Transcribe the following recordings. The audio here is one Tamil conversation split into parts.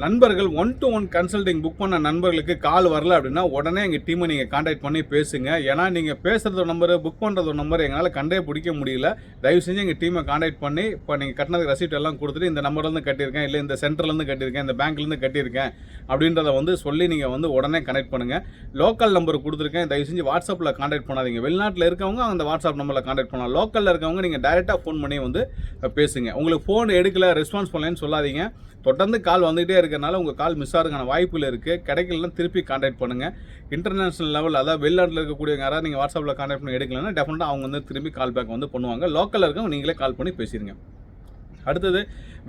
நண்பர்கள் one to one consulting book பண்ண நண்பர்களுக்கு கால் வரல அப்படின்னா உடனே எங்கள் டீமை நீங்கள் காண்டாக்ட் பண்ணி பேசுங்க. ஏன்னா நீங்கள் பேசுகிறத நம்பர் புக் பண்ணுறது நம்பர் எங்களால் கண்டே பிடிக்க முடியல. தயவு செஞ்சு எங்கள் டீமை காண்டாக்ட் பண்ணி இப்போ நீங்கள் கட்டினதுக்கு ரசீட் எல்லாம் கொடுத்துட்டு இந்த நம்பர்லேருந்து கட்டியிருக்கேன் இல்லை இந்த சென்டர்லேருந்து கட்டியிருக்கேன் இந்த பேங்க்லேருந்து கட்டியிருக்கேன் அப்படின்றத வந்து சொல்லி நீங்கள் வந்து உடனே கனெக்ட் பண்ணுங்கள் லோக்கல் நம்பர் கொடுத்துருக்கேன். தயவு செஞ்சு வாட்ஸ்அப்பில் காண்டாக்ட் பண்ணாதீங்க. வெளிநாட்டில் இருக்கவங்க அந்த வாட்ஸ்அப் நம்பரில் காண்டாக்ட் பண்ணலாம். லோக்கலில் இருக்கவங்க நீங்கள் டைரெக்டாக ஃபோன் பண்ணி வந்து பேசுங்க. உங்களுக்கு ஃபோன் எடுக்கல ரெஸ்பான்ஸ் பண்ணலன்னு சொல்லாதீங்க. தொடர்ந்து கால் வந்துகிட்டே இருக்கிறனால உங்கள் கால் மிஸ் ஆகிறதுக்கான வாய்ப்புகள் இருக்குது கிடைக்கலன்னா திருப்பி காண்டாக்ட் பண்ணுங்கள் இன்டர்நேஷனல் லெவல் அதாவது வெளிநாட்டில் இருக்கக்கூடியவங்க யாராவது நீங்கள் வாட்ஸ்அப்பில் காண்டாக்ட் பண்ணி எடுக்கலன்னா டெஃபினட்டாக அவங்க வந்து திரும்பி கால் பேக் வந்து பண்ணுவாங்க. லோக்கலில் இருக்கவங்க நீங்களே கால் பண்ணி பேசிடுங்க அடுத்தது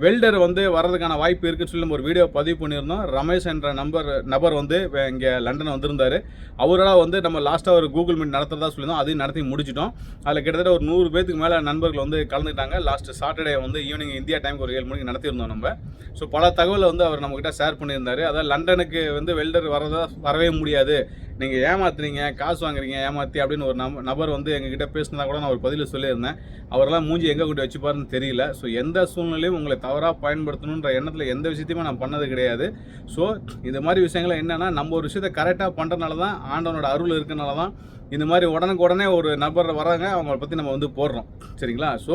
வெல்டர் வந்து வர்றதுக்கான வாய்ப்பு இருக்குன்னு சொல்லி நம்ம ஒரு வீடியோ பதிவு பண்ணியிருந்தோம். ரமேஷ் என்ற நம்பர் நபர் வந்து இங்கே லண்டன் வந்திருந்தார். அவரெல்லாம் வந்து நம்ம லாஸ்ட்டாக ஒரு கூகுள் மீட் நடத்துறதா சொல்லியிருந்தோம். அதையும் நடத்தி முடிச்சிட்டோம். அதில் கிட்டத்தட்ட ஒரு நூறு பேத்துக்கு மேலே நண்பர்கள் வந்து கலந்துக்கிட்டாங்க. லாஸ்ட் சாட்டர்டே வந்து ஈவினிங் இந்தியா டைமுக்கு ஒரு ஏழு மணிக்கு நடத்தியிருந்தோம் நம்ம. ஸோ பல தகவலை வந்து அவர் நம்மக்கிட்ட ஷேர் பண்ணியிருந்தார். அதாவது லண்டனுக்கு வந்து வெல்டர் வரதா வரவே முடியாது. நீங்கள் ஏமாத்துறீங்க காசு வாங்குறீங்க ஏமாத்தி அப்படின்னு ஒரு நப நபர் வந்து எங்ககிட்ட பேசினதா கூட நான் ஒரு பதில் சொல்லியிருந்தேன். அவரெல்லாம் மூஞ்சி எங்கே கொண்டு வச்சுப்பாருன்னு தெரியல. ஸோ எந்த சூழ்நிலையும் உங்களை தவறாக பயன்படுத்தணுன்ற எண்ணத்தில் எந்த விஷயத்தையுமே நான் பண்ணது கிடையாது. ஸோ இது மாதிரி விஷயங்கள் என்னென்னா நம்ம ஒரு விஷயத்தை கரெக்டாக பண்ணுறதுனால தான் ஆண்டவனோட அருள் இருக்கனால தான் இந்த மாதிரி உடனுக்கு உடனே ஒரு நபர் வராங்க அவங்கள பற்றி நம்ம வந்து போடுறோம். சரிங்களா? ஸோ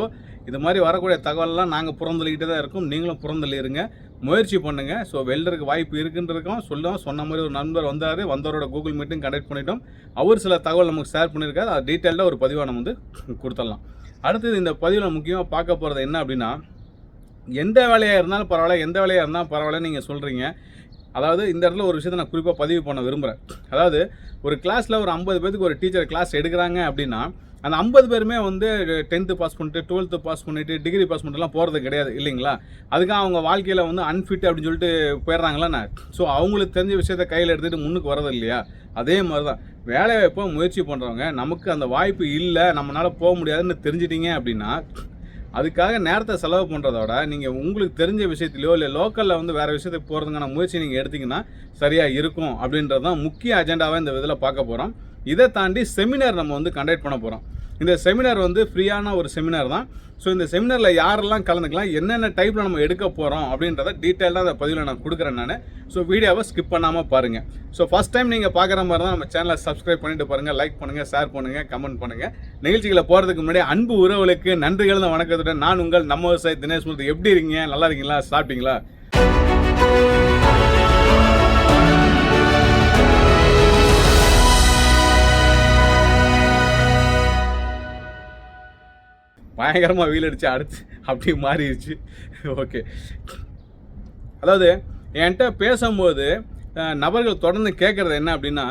இது மாதிரி வரக்கூடிய தகவலெல்லாம் நாங்கள் புறந்தள்ளிக்கிட்டே தான் இருக்கோம். நீங்களும் புறந்தள்ளிடுங்க முயற்சி பண்ணுங்க. ஸோ வெல்டருக்கு வாய்ப்பு இருக்குன்றதுக்கும் சொல்லுவோம் சொன்ன மாதிரி ஒரு நண்பர் வந்தார். வந்தவரோட கூகுள் மீட்டிங் கண்டக்ட் பண்ணிட்டோம். அவர் சில தகவல் நமக்கு ஷேர் பண்ணியிருக்காரு. அது டீட்டெயிலாக ஒரு பதிவாக நம்ம வந்து கொடுத்துடலாம். அடுத்தது இந்த பதிவில் முக்கியமாக பார்க்க போகிறது என்ன அப்படின்னா எந்த வேலையாக இருந்தாலும் பரவாயில்ல எந்த வேலையாக இருந்தாலும் பரவாயில்ல நீங்கள் சொல்கிறீங்க அதாவது இந்த இடத்துல ஒரு விஷயத்தை நான் குறிப்பாக பதிவு பண்ண விரும்புகிறேன் அதாவது ஒரு கிளாஸில் ஒரு ஐம்பது பேருக்கு ஒரு டீச்சர் கிளாஸ் எடுக்கிறாங்க அப்படின்னா அந்த ஐம்பது பேருமே வந்து டென்த்து பாஸ் பண்ணிட்டு டுவெல்த்து பாஸ் பண்ணிவிட்டு டிகிரி பாஸ் பண்ணிட்டுலாம் போகிறது கிடையாது இல்லைங்களா? அதுக்காக அவங்க வாழ்க்கையில் வந்து அன்ஃபிட் அப்படின்னு சொல்லிட்டு போயிடுறாங்களா ஸோ அவங்களுக்கு தெரிஞ்ச விஷயத்த கையில் எடுத்துகிட்டு முன்னுக்கு வரது இல்லையா? அதே மாதிரி தான் வேலை வாய்ப்போ முயற்சி பண்ணுறவங்க நமக்கு அந்த வாய்ப்பு இல்லை நம்மளால் போக முடியாதுன்னு தெரிஞ்சிட்டிங்க அப்படின்னா அதுக்காக நேரத்தை செலவு பண்ணுறதோட நீங்கள் உங்களுக்கு தெரிஞ்ச விஷயத்துலையோ இல்லை லோக்கலில் வந்து வேறு விஷயத்துக்கு போகிறதுக்கான முயற்சி நீங்கள் எடுத்தீங்கன்னா சரியாக இருக்கும் அப்படின்றது தான் முக்கிய அஜெண்டாவாக இந்த இதில் பார்க்க போகிறோம் இதை தாண்டி செமினார் நம்ம வந்து கண்டக்ட் பண்ண போகிறோம் இந்த செமினார் வந்து ஃப்ரீயான ஒரு செமினார் தான். ஸோ இந்த செமினாரில் யாரெல்லாம் கலந்துக்கலாம் என்னென்ன டைப்பில் நம்ம எடுக்க போகிறோம் அப்படின்றத டீட்டெயிலாக அந்த பதிவில் நான் கொடுக்குறேன் நான். ஸோ வீடியோவை ஸ்கிப் பண்ணாமல் பாருங்கள் ஸோ ஃபஸ்ட் டைம் நீங்கள் பார்க்குற மாதிரி தான் நம்ம சேனலை சப்ஸ்கிரைப் பண்ணிட்டு பாருங்கள் லைக் பண்ணுங்கள் ஷேர் பண்ணுங்கள் கமெண்ட் பண்ணுங்கள் நிகழ்ச்சிகளை போகிறதுக்கு முன்னாடி அன்பு உறவுகளுக்கு நன்றிகள் தான் வணக்கத்துடன் நான் உங்கள் நம்ம விவசாயி தினேஷ் மூர்த்தி எப்படி இருக்கீங்க? நல்லா இருக்கீங்களா? சாப்பிட்டீங்களா? பயங்கரமாக வீல் அடிச்சு அடுத்து அப்படியே மாறிடுச்சு. ஓகே அதாவது என்கிட்ட பேசும்போது நபர்கள் தொடர்ந்து கேட்குறது என்ன அப்படின்னா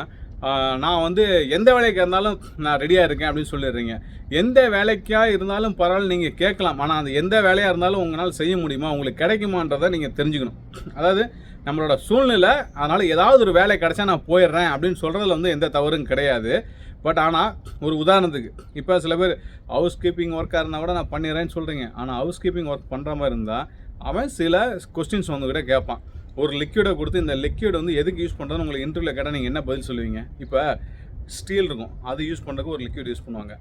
நான் வந்து எந்த வேலைக்கு இருந்தாலும் நான் ரெடியாக இருக்கேன் அப்படின்னு சொல்லிடுறீங்க. எந்த வேலைக்காக இருந்தாலும் பரவாயில்ல நீங்கள் கேட்கலாம். ஆனால் அந்த எந்த வேலையாக இருந்தாலும் உங்களால் செய்ய முடியுமா? உங்களுக்கு கிடைக்குமான்றதை நீங்கள் தெரிஞ்சுக்கணும். அதாவது நம்மளோட சூழ்நிலை அதனால் ஏதாவது ஒரு வேலை கிடைச்சா நான் போயிடுறேன் அப்படின்னு சொல்கிறதுல வந்து எந்த தவறும் கிடையாது. பட் ஆனால் ஒரு உதாரணத்துக்கு இப்போ சில பேர் ஹவுஸ் கீப்பிங் ஒர்க்காக இருந்தால் கூட நான் பண்ணிடுறேன்னு சொல்கிறீங்க ஆனால் ஹவுஸ் கீப்பிங் ஒர்க் பண்ணுற மாதிரி இருந்தால் அவன் சில கொஸ்டின்ஸ் வந்து கூட கேட்பான். ஒரு லிக்யூடை கொடுத்து இந்த லிக்யூட் வந்து எதுக்கு யூஸ் பண்ணுறதுன்னு உங்களுக்கு இன்டர்வியூவில் கேட்டால் நீங்கள் என்ன பதில் சொல்லுவீங்க? இப்போ ஸ்டீல் இருக்கும். அது யூஸ் பண்ணுறதுக்கு ஒரு லிக்யூட் யூஸ் பண்ணுவாங்க.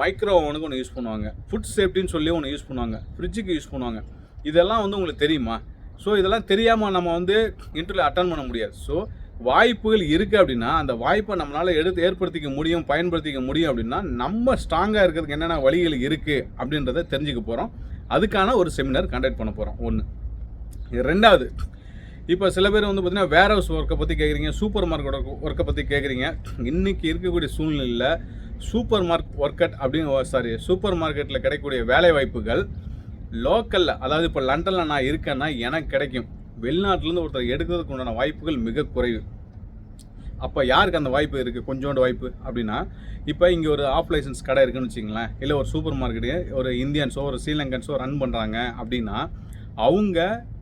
மைக்ரோ ஓவனுக்கு ஒன்று யூஸ் பண்ணுவாங்க. ஃபுட் சேஃப்டின்னு சொல்லி ஒன்று யூஸ் பண்ணுவாங்க. ஃப்ரிட்ஜுக்கு யூஸ் பண்ணுவாங்க. இதெல்லாம் வந்து உங்களுக்கு தெரியுமா? ஸோ இதெல்லாம் தெரியாமல் நம்ம வந்து இன்டர்வியூ அட்டன் பண்ண முடியாது. ஸோ வாய்ப்புகள் இருக்குது அப்படின்னா அந்த வாய்ப்பை நம்மளால் எடுத்து ஏற்படுத்திக்க முடியும் பயன்படுத்திக்க முடியும் அப்படின்னா நம்ம ஸ்ட்ராங்காக இருக்கிறதுக்கு என்னென்ன வழிகள் இருக்குது அப்படின்றத தெரிஞ்சுக்க போகிறோம் அதுக்கான ஒரு செமினார் கண்டக்ட் பண்ண போகிறோம் ஒன்று ரெண்டாவது இப்போ சில பேர் வந்து பார்த்தீங்கன்னா வேர் ஹவுஸ் ஒர்க்கை பற்றி கேட்குறீங்க சூப்பர் மார்க்கெட் ஒர்க்கை பற்றி கேட்குறீங்க இன்றைக்கி இருக்கக்கூடிய சூழ்நிலையில் சூப்பர் மார்க் ஒர்க்கட் அப்படின்னு சாரி சூப்பர் மார்க்கெட்டில் கிடைக்கக்கூடிய வேலை வாய்ப்புகள் லோக்கலில் அதாவது இப்போ லண்டனில் நான் இருக்கேன்னா எனக்கு கிடைக்கும். வெளிநாட்டிலேருந்து ஒருத்தர் எடுக்கிறதுக்கு உண்டான வாய்ப்புகள் மிக குறைவு. அப்போ யாருக்கு அந்த வாய்ப்பு இருக்குது கொஞ்சோண்டு வாய்ப்பு. அப்படின்னா இப்போ இங்கே ஒரு ஆஃப் லைசன்ஸ் கடை இருக்குன்னு வச்சிங்களேன் இல்லை ஒரு சூப்பர் மார்க்கெட்டு ஒரு இந்தியன்ஸோ ஒரு ஸ்ரீலங்கன்ஸோ ரன் பண்ணுறாங்க அப்படின்னா அவங்க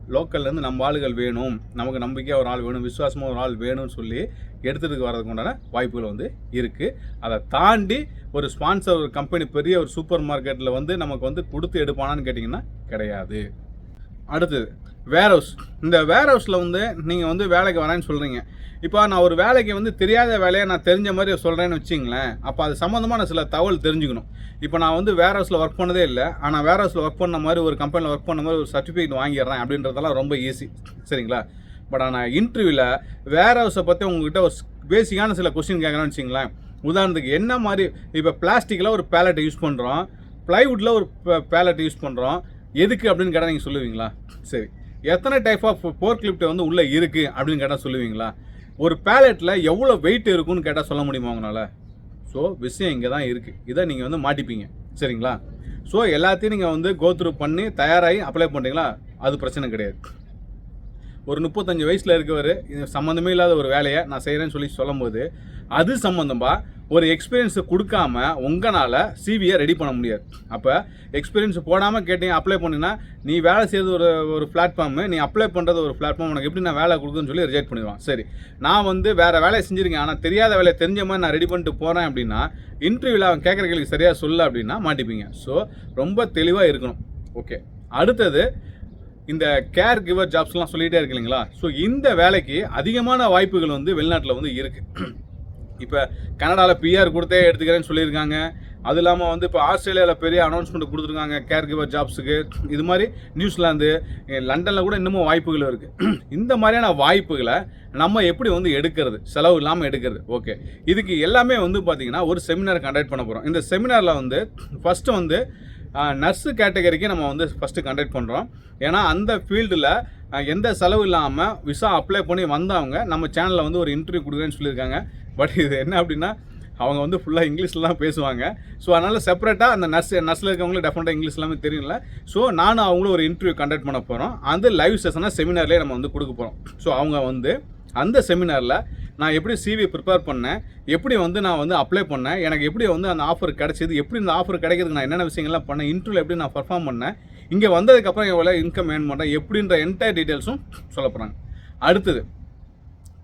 லோக்கல்லேருந்து நம்ம ஆளுகள் வேணும் நமக்கு நம்பிக்கையாக ஒரு ஆள் வேணும் விசுவாசமாக ஒரு ஆள் வேணும்னு சொல்லி எடுத்துகிட்டு வரதுக்கு உண்டான வாய்ப்புகள் வந்து இருக்குது அதை தாண்டி ஒரு ஸ்பான்சர் ஒரு கம்பெனி பெரிய ஒரு சூப்பர் மார்க்கெட்டில் வந்து நமக்கு வந்து கொடுத்து எடுப்பானான்னு கேட்டிங்கன்னா கிடையாது. அடுத்தது வேர் ஹவுஸ் இந்த வேர் ஹவுஸில் வந்து நீங்கள் வந்து வேலைக்கு வரேன்னு சொல்கிறீங்க இப்போ நான் ஒரு வேலைக்கு வந்து தெரியாத வேலையை நான் தெரிஞ்ச மாதிரி சொல்கிறேன்னு வச்சிங்களேன் அப்போ அது சம்மந்தமாக சில தகவல் தெரிஞ்சுக்கணும். இப்போ நான் வந்து வேர் ஹவுஸில் ஒர்க் பண்ணதே இல்லை. ஆனால் வேர் ஹவுஸில் ஒர்க் பண்ண மாதிரி ஒரு கம்பெனியில் ஒர்க் பண்ண மாதிரி ஒரு சர்டிஃபிகேட் வாங்கிடுறேன் அப்படின்றதெல்லாம் ரொம்ப ஈஸி சரிங்களா? பட் ஆனால் இன்டர்வியூவில் வேர் ஹவுஸை பற்றி உங்ககிட்ட ஒரு பேசிக்கான சில கொஸ்டின் கேட்குறேன்னு வச்சிங்களேன் உதாரணத்துக்கு என்ன மாதிரி இப்போ பிளாஸ்டிக்கில் ஒரு பேலட் யூஸ் பண்ணுறோம் ப்ளைவுட்டில் ஒரு பேலட் யூஸ் பண்ணுறோம் எதுக்கு அப்படின்னு கேட்டால் நீங்கள் சொல்லுவீங்களா? சரி. எத்தனை டைப் ஆஃப் போர்க் கிளிப்ட் வந்து உள்ளே இருக்குது அப்படின்னு கேட்டால் சொல்லுவீங்களா? ஒரு பேலட்டில் எவ்வளோ வெயிட் இருக்குன்னு கேட்டால் சொல்ல முடியுமா உங்களால்? ஸோ விஷயம் இங்கே தான் இருக்குது இதை நீங்கள் வந்து மாட்டிப்பீங்க. சரிங்களா? ஸோ எல்லாத்தையும் நீங்கள் வந்து கோத்ரூ பண்ணி தயாராகி அப்ளை பண்ணுறீங்களா அது பிரச்சனை கிடையாது. ஒரு முப்பத்தஞ்சு வயசில் இருக்கவர் இது சம்மந்தமே இல்லாத ஒரு வேலையை நான் செய்கிறேன்னு சொல்லி சொல்லும்போது அது சம்மந்தமாக ஒரு எக்ஸ்பீரியன்ஸை கொடுக்காம உங்களால் சிவியை ரெடி பண்ண முடியாது. அப்போ எக்ஸ்பீரியன்ஸ் போடாமல் கேட்டீங்க அப்ளை பண்ணினா நீ வேலை செய்கிறது ஒரு ஒரு பிளாட்ஃபார்மு நீ அப்ளை பண்ணுறது ஒரு பிளாட்ஃபார்ம் உனக்கு எப்படி நான் வேலை கொடுக்குன்னு சொல்லி ரிஜெக்ட் பண்ணிடுவான். சரி நான் வந்து வேறு வேலையை செஞ்சுருக்கேன் ஆனால் தெரியாத வேலையை தெரிஞ்ச மாதிரி நான் ரெடி பண்ணிட்டு போகிறேன் அப்படின்னா இன்டர்வியூவில் அவன் கேட்குற கேள்விக்கு சரியாக சொல்ல அப்படின்னா மாட்டிப்பீங்க. ஸோ ரொம்ப தெளிவாக இருக்கணும். ஓகே அடுத்தது இந்த கேர் கிவர் ஜாப்ஸ்லாம் சொல்லிகிட்டே இருக்கு இல்லைங்களா? ஸோ இந்த வேலைக்கு அதிகமான வாய்ப்புகள் வந்து வெளிநாட்டில் வந்து இருக்குது இப்போ கனடாவில் பிஆர் கொடுத்தே எடுத்துக்கிறேன்னு சொல்லியிருக்காங்க. அது இல்லாமல் வந்து இப்போ ஆஸ்திரேலியாவில் பெரிய அனௌன்ஸ்மெண்ட் கொடுத்துருக்காங்க கேர் கிவர் ஜாப்ஸுக்கு இது மாதிரி நியூசிலாந்து லண்டனில் கூட இன்னமும் வாய்ப்புகள் இருக்குது இந்த மாதிரியான வாய்ப்புகளை நம்ம எப்படி வந்து எடுக்கிறது? செலவு இல்லாமல் எடுக்கிறது. ஓகே இதுக்கு எல்லாமே வந்து பார்த்திங்கன்னா ஒரு செமினார் கண்டக்ட் பண்ண போகிறோம் இந்த செமினாரில் வந்து ஃபஸ்ட்டு வந்து நர்ஸு கேட்டகரிக்கு நம்ம வந்து ஃபஸ்ட்டு கண்டக்ட் பண்ணுறோம் ஏன்னா அந்த ஃபீல்டில் எந்த செலவு இல்லாமல் விசா அப்ளை பண்ணி வந்தவங்க நம்ம சேனலில் வந்து ஒரு இன்டர்வியூ கொடுக்குறேன்னு சொல்லியிருக்காங்க. பட் இது என்ன அப்படின்னா அவங்க வந்து ஃபுல்லாக இங்கிலீஷில் தான் பேசுவாங்க. ஸோ அதனால் செப்பரேட்டாக அந்த நர்ஸ் நர்ஸில் இருக்கவங்களுக்கு டெஃபினட்டாக இங்கிலீஷ் எல்லாமே தெரியல. ஸோ நானும் அவங்களும் ஒரு இன்டர்வியூ கண்டக்ட் பண்ண போகிறோம் அந்த லைவ் செஷனாக செமினார்லேயே நம்ம வந்து கொடுக்க போகிறோம் ஸோ அவங்க வந்து அந்த செமினாரில் நான் எப்படி சிவி ப்ரிப்பேர் பண்ணேன் எப்படி வந்து நான் வந்து அப்ளை பண்ணேன் எனக்கு எப்படி வந்து அந்த ஆஃபர் கிடைச்சிது எப்படி இந்த ஆஃபர் கிடைக்கிறதுக்கு நான் என்னென்ன விஷயங்கள்லாம் பண்ணேன் இன்டர்வியூவில் எப்படி நான் பர்ஃபார்ம் பண்ணேன் இங்கே வந்ததுக்கப்புறம் எவ்வளோ இன்கம் ஏர்ன் பண்ணுறேன் எப்படின்ற என்டையர் டீட்டெயில்ஸும் சொல்ல போகிறாங்க அடுத்தது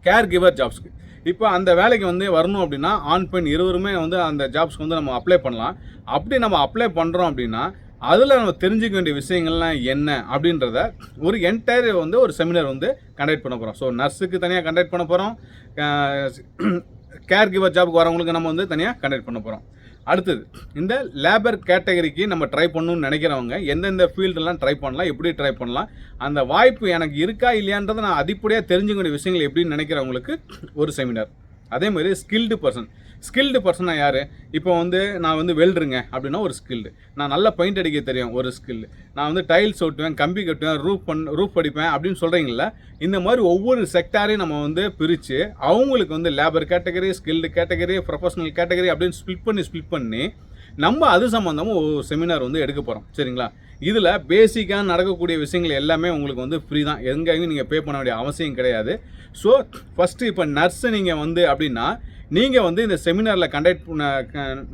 கேர் கிவர் ஜாப்ஸ்க்கு இப்போ அந்த வேலைக்கு வந்து வரணும் அப்படின்னா ஆண் பெண் இருவருமே வந்து அந்த ஜாப்ஸ்க்கு வந்து நம்ம அப்ளை பண்ணலாம். அப்படி நம்ம அப்ளை பண்ணுறோம் அப்படின்னா அதில் நம்ம தெரிஞ்சுக்க வேண்டிய விஷயங்கள்லாம் என்ன அப்படின்றத ஒரு என்டையர் வந்து ஒரு செமினார் வந்து கண்டக்ட் பண்ண போகிறோம் ஸோ நர்ஸுக்கு தனியாக கண்டக்ட் பண்ண போகிறோம் கேர் கிவர் ஜாபுக்கு வரவங்களுக்கு நம்ம வந்து தனியாக கண்டக்ட் பண்ண போகிறோம் அடுத்தது இந்த லேபர் கேட்டகரிக்கு நம்ம ட்ரை பண்ணணும்னு நினைக்கிறவங்க எந்தெந்த ஃபீல்டெல்லாம் ட்ரை பண்ணலாம் எப்படி ட்ரை பண்ணலாம் அந்த வாய்ப்பு எனக்கு இருக்கா இல்லையான்றதை நான் அடிப்படையாக தெரிஞ்சுக்க வேண்டிய விஷயங்கள் எப்படின்னு நினைக்கிறவங்களுக்கு ஒரு செமினார் அதே மாதிரி ஸ்கில்டு பர்சன் ஸ்கில்டு பர்சனாக யார்? இப்போ வந்து நான் வந்து வெல்டுருங்க அப்படின்னா ஒரு ஸ்கில்டு நான் நல்லா பெயிண்ட் அடிக்க தெரியும் ஒரு ஸ்கில்டு நான் வந்து டைல்ஸ் ஒட்டுவேன் கம்பி கட்டுவேன் ரூப் பண் ரூப் அடிப்பேன் அப்படின்னு சொல்கிறீங்கள இந்த மாதிரி ஒவ்வொரு செக்டாரையும் நம்ம வந்து பிரித்து அவங்களுக்கு வந்து labour category skilled category professional category அப்படின்னு ஸ்பிளிட் பண்ணி ஸ்பிளிட் பண்ணி நம்ம அது சம்மந்தமும் ஒரு செமினார் வந்து எடுக்க போகிறோம் சரிங்களா? இதில் பேசிக்காக நடக்கக்கூடிய விஷயங்கள் எல்லாமே உங்களுக்கு வந்து ஃப்ரீ தான். எங்கேயும் நீங்கள் பே பண்ண வேண்டிய அவசியம் கிடையாது. ஸோ ஃபஸ்ட்டு இப்போ நர்ஸு நீங்கள் வந்து அப்படின்னா நீங்கள் வந்து இந்த செமினாரில் கண்டக்ட்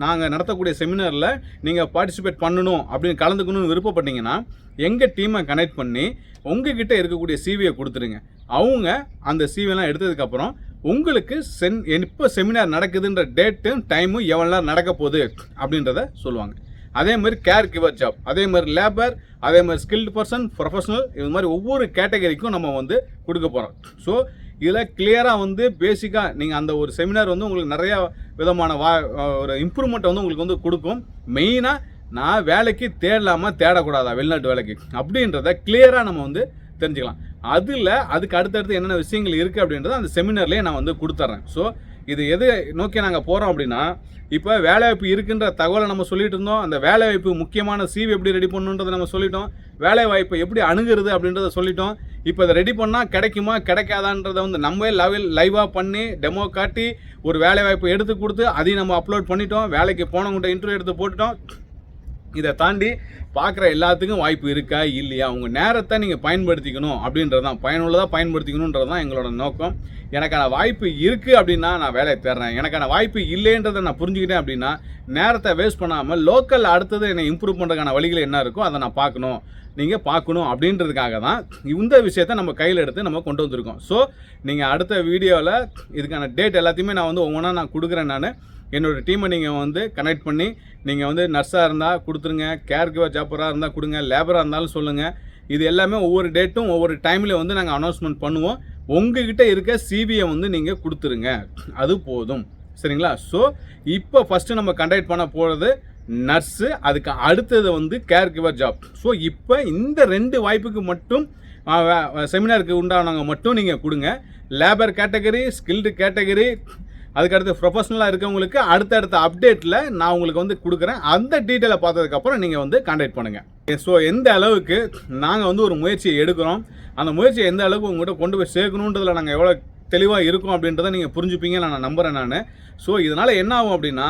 நாங்கள் நடத்தக்கூடிய செமினாரில் நீங்கள் பார்ட்டிசிபேட் பண்ணணும் அப்படின்னு கலந்துக்கணும்னு விருப்பப்பட்டீங்கன்னா எங்கள் டீமை கனெக்ட் பண்ணி உங்ககிட்ட இருக்கக்கூடிய சிவியை கொடுத்துருங்க. அவங்க அந்த சிவியெல்லாம் எடுத்ததுக்கப்புறம் உங்களுக்கு சென் இப்போ செமினார் நடக்குதுன்ற டேட்டும் டைமும் எவ்வளோ நேரம் நடக்க போகுது அப்படின்றத சொல்லுவாங்க. அதே மாதிரி கேர் கிவர் ஜாப் அதே மாதிரி லேபர் அதே மாதிரி ஸ்கில்டு பர்சன் ப்ரொஃபஷனல் இது மாதிரி ஒவ்வொரு கேட்டகரிக்கும் நம்ம வந்து கொடுக்க போகிறோம் ஸோ இதில் கிளியராக வந்து பேசிக்காக நீங்கள் அந்த ஒரு செமினார் வந்து உங்களுக்கு நிறையா விதமான வா ஒரு இம்ப்ரூவ்மெண்ட் வந்து உங்களுக்கு வந்து கொடுக்கும். மெயினாக நான் வேலைக்கு தேடலாமா தேடக்கூடாதா வெளிநாட்டு வேலைக்கு? அப்படின்றத கிளியராக நம்ம வந்து தெரிஞ்சுக்கலாம். அதில் அதுக்கு அடுத்தடுத்து என்னென்ன விஷயங்கள் இருக்குது அப்படின்றத அந்த செமினர்லேயே நான் வந்து கொடுத்துட்றேன் ஸோ இது எது நோக்கி நாங்கள் போகிறோம் அப்படின்னா இப்போ வேலைவாய்ப்பு இருக்குன்ற தகவலை நம்ம சொல்லிட்டு இருந்தோம். அந்த வேலைவாய்ப்பு முக்கியமான சிவி எப்படி ரெடி பண்ணுன்றதை நம்ம சொல்லிட்டோம். வேலைவாய்ப்பை எப்படி அணுகிறது அப்படின்றத சொல்லிட்டோம். இப்போ அதை ரெடி பண்ணால் கிடைக்குமா கிடைக்காதான்றதை வந்து நம்ம லெவல் லைவாக பண்ணி டெமோ காட்டி ஒரு வேலைவாய்ப்பை எடுத்து கொடுத்து அதையும் நம்ம அப்லோட் பண்ணிட்டோம். வேலைக்கு போனவங்கள்ட்ட இன்டர்வியூ எடுத்து போட்டுட்டோம். இதை தாண்டி பார்க்குற எல்லாத்துக்கும் வாய்ப்பு இருக்கா இல்லையா? உங்கள் நேரத்தை நீங்கள் பயன்படுத்திக்கணும் அப்படின்றது தான். பயனுள்ளதாக பயன்படுத்திக்கணுன்றது தான் எங்களோட நோக்கம். எனக்கான வாய்ப்பு இருக்குது அப்படின்னா நான் வேலையை தேடுறேன். எனக்கான வாய்ப்பு இல்லைன்றதை நான் புரிஞ்சுக்கிட்டேன் அப்படின்னா நேரத்தை வேஸ்ட் பண்ணாமல் லோக்கல் அடுத்தது என்னை இம்ப்ரூவ் பண்ணுறதுக்கான வழிகள் என்ன இருக்கோ அதை நான் பார்க்கணும். நீங்கள் பார்க்கணும் அப்படின்றதுக்காக தான் இந்த விஷயத்தை நம்ம கையில் எடுத்து நம்ம கொண்டு வந்திருக்கோம். ஸோ நீங்கள் அடுத்த வீடியோவில் இதுக்கான டேட் எல்லாத்தையுமே நான் வந்து ஒவ்வொன்றா நான் கொடுக்குறேன் நான். என்னோடய டீமை நீங்கள் வந்து கனெக்ட் பண்ணி நீங்கள் வந்து நர்ஸாக இருந்தால் கொடுத்துருங்க கேர் கிவர் ஜாப்பராக இருந்தால் கொடுங்க லேபராக இருந்தாலும் சொல்லுங்கள் இது எல்லாமே ஒவ்வொரு டேட்டும் ஒவ்வொரு டைமில் வந்து நாங்கள் அனௌன்ஸ்மெண்ட் பண்ணுவோம். உங்ககிட்ட இருக்க சிபிஐ வந்து நீங்கள் கொடுத்துருங்க. அது போதும். சரிங்களா? ஸோ இப்போ ஃபஸ்ட்டு நம்ம கண்டக்ட் பண்ண போகிறது நர்ஸு அதுக்கு அடுத்தது வந்து கேர் கிவர் ஜாப் ஸோ இப்போ இந்த ரெண்டு வாய்ப்புக்கு மட்டும் செமினாருக்கு உண்டானவங்க மட்டும் நீங்கள் கொடுங்க. லேபர் கேட்டகரி ஸ்கில்டு கேட்டகரி அதுக்கடுத்து ப்ரொஃபஷனலாக இருக்கவங்களுக்கு அடுத்தடுத்த அப்டேட்டில் நான் உங்களுக்கு வந்து கொடுக்குறேன். அந்த டீட்டெயிலை பார்த்ததுக்கப்புறம் நீங்கள் வந்து கான்டாக்ட் பண்ணுங்கள் ஸோ எந்த அளவுக்கு நாங்கள் வந்து ஒரு முயற்சியை எடுக்கிறோம் அந்த முயற்சியை எந்த அளவுக்கு உங்கள்கிட்ட கொண்டு போய் சேர்க்கணுன்றதில் நாங்கள் எவ்வளோ தெளிவாக இருக்கோம் அப்படின்றத நீங்கள் புரிஞ்சுப்பீங்க நான் நம்புகிறேன் நான். ஸோ இதனால் என்ன ஆகும் அப்படின்னா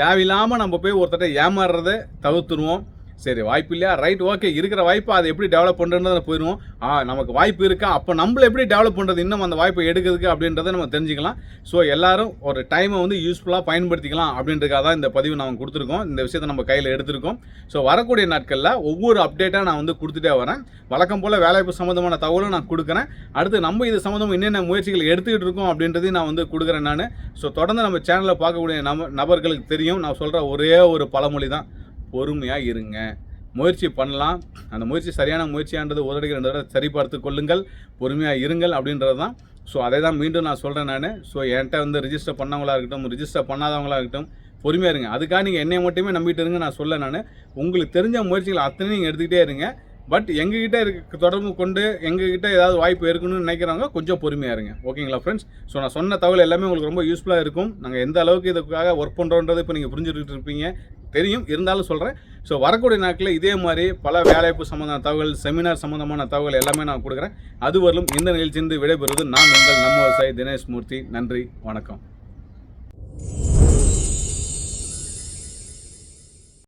தேவையில்லாமல் நம்ம போய் ஒருத்தட்ட ஏமாறுறதை தவிர்த்துருவோம். சரி வாய்ப்பு இல்லையா? ரைட் ஓகே இருக்கிற வாய்ப்பை அதை எப்படி டெவலப் பண்ணுறதுல போயிடுவோம். ஆ நமக்கு வாய்ப்பு இருக்கா? அப்போ நம்மள எப்படி டெவலப் பண்ணுறது இன்னும் அந்த வாய்ப்பை எடுக்கிறதுக்கு அப்படின்றத நம்ம தெரிஞ்சுக்கலாம். ஸோ எல்லாரும் ஒரு டைமை வந்து யூஸ்ஃபுல்லாக பயன்படுத்திக்கலாம் அப்படின்றதுக்காக தான் இந்த பதிவு நான் கொடுத்துருக்கோம். இந்த விஷயத்தை நம்ம கையில் எடுத்திருக்கோம். ஸோ வரக்கூடிய நாட்களில் ஒவ்வொரு அப்டேட்டாக நான் வந்து கொடுத்துட்டே வரேன். வழக்கம் போல் வேலைவாய்ப்பு சம்மந்தமான தகவலும் நான் கொடுக்குறேன். அடுத்து நம்ம இது சம்மந்தமாக என்னென்ன முயற்சிகள் எடுத்துக்கிட்டு இருக்கோம் அப்படின்றதையும் நான் வந்து கொடுக்குறேன் நான். ஸோ தொடர்ந்து நம்ம சேனலில் பார்க்கக்கூடிய நப நபர்களுக்கு தெரியும். நான் சொல்கிற ஒரே ஒரு பழமொழி தான். பொறுமையாக இருங்க. முயற்சி பண்ணலாம். அந்த முயற்சி சரியான முயற்சியான்றது ஒரு தடவை ரெண்டு தடவை சரிபார்த்து கொள்ளுங்கள். பொறுமையாக இருங்கள் அப்படின்றது தான். ஸோ அதை தான் மீண்டும் நான் சொல்கிறேன் நான். ஸோ என்கிட்ட வந்து ரிஜிஸ்டர் பண்ணவங்களா இருக்கட்டும் ரிஜிஸ்டர் பண்ணாதவங்களா இருக்கட்டும் பொறுமையாக இருங்க. அதுக்காக நீங்கள் என்னை மட்டுமே நம்பிட்டு இருங்க நான் சொல்ல நான். உங்களுக்கு தெரிஞ்ச முயற்சிகள் அத்தனை நீங்கள் எடுத்துக்கிட்டே இருங்க. பட் எங்ககிட்ட இருக்க தொடர்பு கொண்டு எங்ககிட்ட ஏதாவது வாய்ப்பு இருக்குன்னு நினைக்கிறவங்க கொஞ்சம் பொறுமையாக இருங்க. ஓகேங்களா ஃப்ரெண்ட்ஸ் ஸோ நான் சொன்ன தகவல் எல்லாமே உங்களுக்கு ரொம்ப யூஸ்ஃபுல்லாக இருக்கும். நாங்கள் எந்த அளவுக்கு இதுக்காக ஒர்க் பண்ணுறோன்றது இப்போ நீங்கள் புரிஞ்சுக்கிட்டு இருப்பீங்க. தெரியும். இருந்தாலும் சொல்கிறேன் ஸோ வரக்கூடிய நாட்களில் இதே மாதிரி பல வேலைவாய்ப்பு சம்மந்தமான தகவல் செமினார் சம்மந்தமான தகவல் எல்லாமே நான் கொடுக்குறேன். அது வரலும் இந்த நிகழ்ச்சியிலிருந்து விடைபெறுவது நான் உங்கள் நம்ம விவசாயி தினேஷ் மூர்த்தி. நன்றி. வணக்கம்.